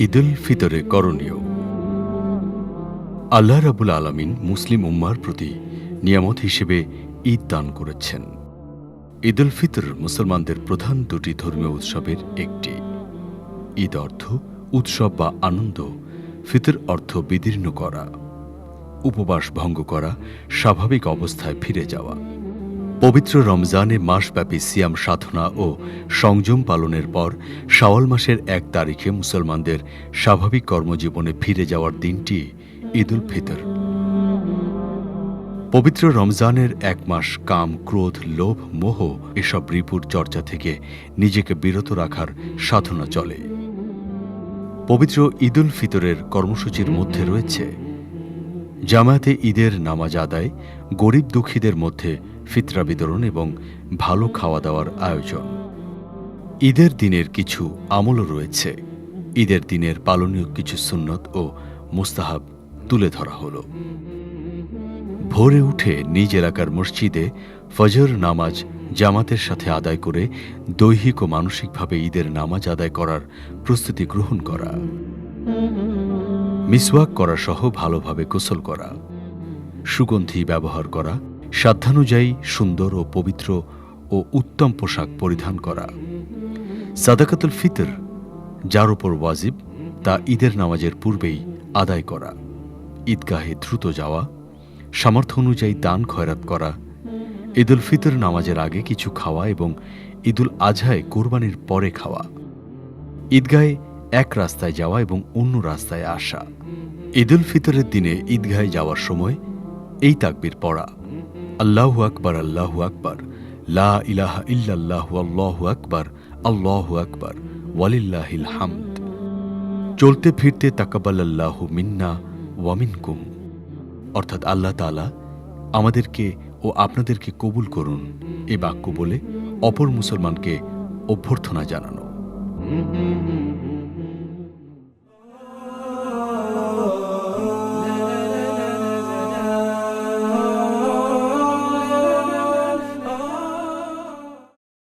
ঈদুল ফিতরে করণীয়। আল্লাহ রাবুল আলমিন মুসলিম উম্মার প্রতি নিয়ামত হিসেবে ঈদ দান করেছেন। ঈদুল ফিতর মুসলমানদের প্রধান দুটি ধর্মীয় উৎসবের একটি। ঈদ অর্থ উৎসব বা আনন্দ, ফিতর অর্থ বিদীর্ণ করা। উপবাস ভঙ্গ করা, স্বাভাবিক অবস্থায় ফিরে যাওয়া। পবিত্র রমজানে মাসব্যাপী সিয়াম সাধনা ও সংযম পালনের পর শাওয়াল মাসের এক তারিখে মুসলমানদের স্বাভাবিক কর্মজীবনে ফিরে যাওয়ার দিনটি ঈদুল ফিতর। পবিত্র রমজানের এক মাস কাম, ক্রোধ, লোভ, মোহ এসব রিপুর চর্চা থেকে নিজেকে বিরত রাখার সাধনা চলে। পবিত্র ঈদুল ফিতরের কর্মসূচির মধ্যে রয়েছে জামায়াতে ঈদের নামাজ আদায়, গরিব দুঃখীদের মধ্যে ফিতরা বিতরণ এবং ভালো খাওয়া দাওয়ার আয়োজন। ঈদের দিনের কিছু আমলও রয়েছে। ঈদের দিনের পালনীয় কিছু সুন্নত ও মুস্তাহাব তুলে ধরা হলো। ভোরে উঠে নিজ এলাকার মসজিদে ফজর নামাজ জামাতের সাথে আদায় করে দৈহিক ও মানসিকভাবে ঈদের নামাজ আদায় করার প্রস্তুতি গ্রহণ করা। মিসওয়াক করা সহ ভালোভাবে গোসল করা, সুগন্ধি ব্যবহার করা, সাধ্যানুযায়ী সুন্দর ও পবিত্র ও উত্তম পোশাক পরিধান করা। সাদাকাতুল ফিতর, যার ওপর ওয়াজিব, তা ঈদের নামাজের পূর্বেই আদায় করা। ঈদগাহে দ্রুত যাওয়া, সামর্থ্য অনুযায়ী দান খয়রাত করা, ঈদুল ফিতর নামাজের আগে কিছু খাওয়া এবং ঈদুল আজহায় কোরবানির পরে খাওয়া। ঈদগাহে এক রাস্তায় যাওয়া এবং অন্য রাস্তায় আসা। ঈদুল ফিতরের দিনে ঈদগাহে যাওয়ার সময় এই তাকবির পড়া। আল্লাহু আকবার আল্লাহু আকবার, লা ইলাহা ইল্লাল্লাহু, আল্লাহু আকবার আল্লাহু আকবার, ওয়ালিল্লাহিল হামদ। চলতে ফিরতে তাকাবাল্লাহু মিন্না ওয়ামিনকুম অর্থাৎ আল্লাহ তাআলা আমাদেরকে ও আপনাদেরকে কবুল করুন। এ বাক্য বলে অপর মুসলমানকে অভ্যর্থনা জানানো।